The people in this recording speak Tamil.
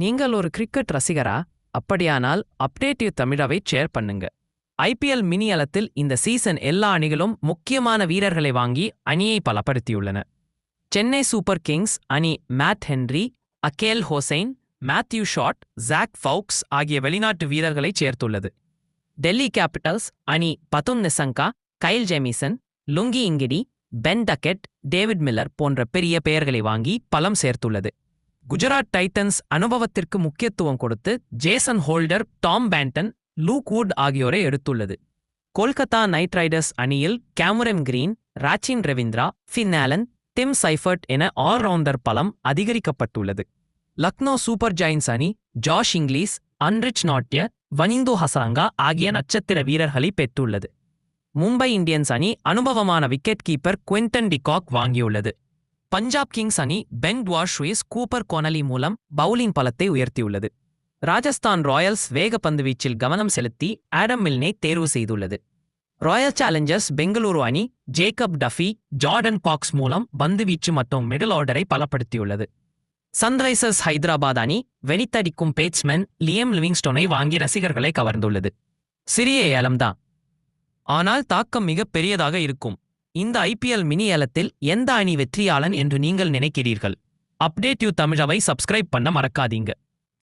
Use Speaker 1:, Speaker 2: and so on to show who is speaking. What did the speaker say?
Speaker 1: நீங்கள் ஒரு கிரிக்கெட் ரசிகரா? அப்படியானால் அப்டேட் யூ தமிழாவை ஷேர் பண்ணுங்க. ஐபிஎல் மினி அலத்தில் இந்த சீசன் எல்லா அணிகளும் முக்கியமான வீரர்களை வாங்கி அணியை பலப்படுத்தியுள்ளன. சென்னை சூப்பர் கிங்ஸ் அணி Matt Henry Akeal Hosein Matthew Short Jack Foulkes ஆகிய வெளிநாட்டு வீரர்களை சேர்த்துள்ளது. டெல்லி கேபிட்டல்ஸ் அணி Pathum Nissanka Kyle Jamieson Lungi Ngidi Ben Duckett David Miller போன்ற பெரிய பெயர்களை வாங்கி பலம் சேர்த்துள்ளது. குஜராத் டைட்டன்ஸ் அனுபவத்திற்கு முக்கியத்துவம் கொடுத்து Jason Holder Tom Banton Luke Wood ஆகியோரை எடுத்துள்ளது. கொல்கத்தா நைட் ரைடர்ஸ் அணியில் Cameron Green Rachin Ravindra Finn Allen Tim Seifert என ஆல்ரவுண்டர் பலம் அதிகரிக்கப்பட்டுள்ளது. லக்னோ சூப்பர் ஜெயின்ஸ் அணி Josh Inglis Anrich Nortje Wanindu Hasaranga ஆகிய நட்சத்திர வீரர்களை பெற்றுள்ளது. மும்பை இந்தியன்ஸ் அணி அனுபவமான wicket keeper Quinton de Kock வாங்கியுள்ளது. Punjab Kings அணி பென் டுவாஷ்வேஸ் கூப்பர் கொனலி மூலம் பவுலிங் பலத்தை உயர்த்தியுள்ளது. ராஜஸ்தான் ராயல்ஸ் வேகப்பந்து வீச்சில் கவனம் செலுத்தி ஆடம் மில்னை தேர்வு செய்துள்ளது. ராயல் சேலஞ்சர்ஸ் பெங்களூரு அணி ஜேக்கப் டஃபி ஜார்டன் பாக்ஸ் மூலம் பந்துவீச்சு மற்றும் மிடில் ஆர்டரை பலப்படுத்தியுள்ளது. சன்ரைசர்ஸ் ஹைதராபாத் அணி வெடித்தடிக்கும் பேட்ஸ்மேன் லியம் லிவிங்ஸ்டோனை வாங்கி ரசிகர்களை கவர்ந்துள்ளது. சிறிய ஏலம்தான். ஆனால் தாக்கம் மிக பெரியதாக இருக்கும். இந்த ஐபிஎல் மினி ஏலத்தில் எந்த அணி வெற்றியாளன் என்று நீங்கள் நினைக்கிறீர்கள்? அப்டேட் யூ தமிழாவை சப்ஸ்கிரைப் பண்ண மறக்காதீங்க.